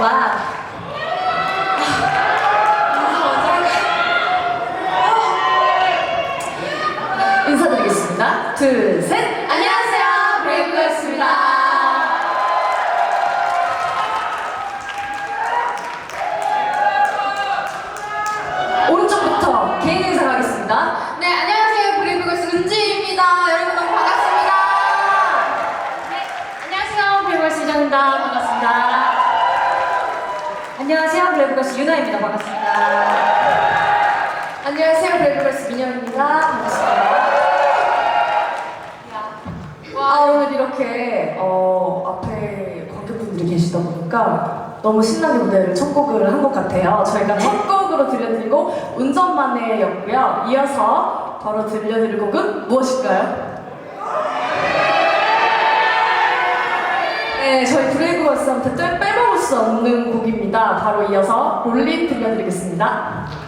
와. 인사드리겠습니다. 둘, 셋. 안녕하세요. 브레이브였습니다. 오른쪽부터 개인 인사 가겠습니다. 네, 안녕하세요. 브레이브걸스 은지입니다. 여러분 너무 반갑습니다. 네, 안녕하세요. 블랙걸스 이정입니다. 반갑습니다. 안녕하세요. 블랙걸스 유나입니다. 반갑습니다. 안녕하세요. 블랙걸스 민영입니다. 반갑습니다. 아, 오늘 이렇게 어, 앞에 관객분들이 계시다 보니까 너무 신나게 무대를 첫 곡을 한 것 같아요. 저희가 첫 곡으로 들려드리고 운전만해였고요. 이어서 바로 들려드릴 곡은 무엇일까요? 네, 저희 빼먹을 수 없는 곡입니다. 바로 이어서 롤린 들려드리겠습니다.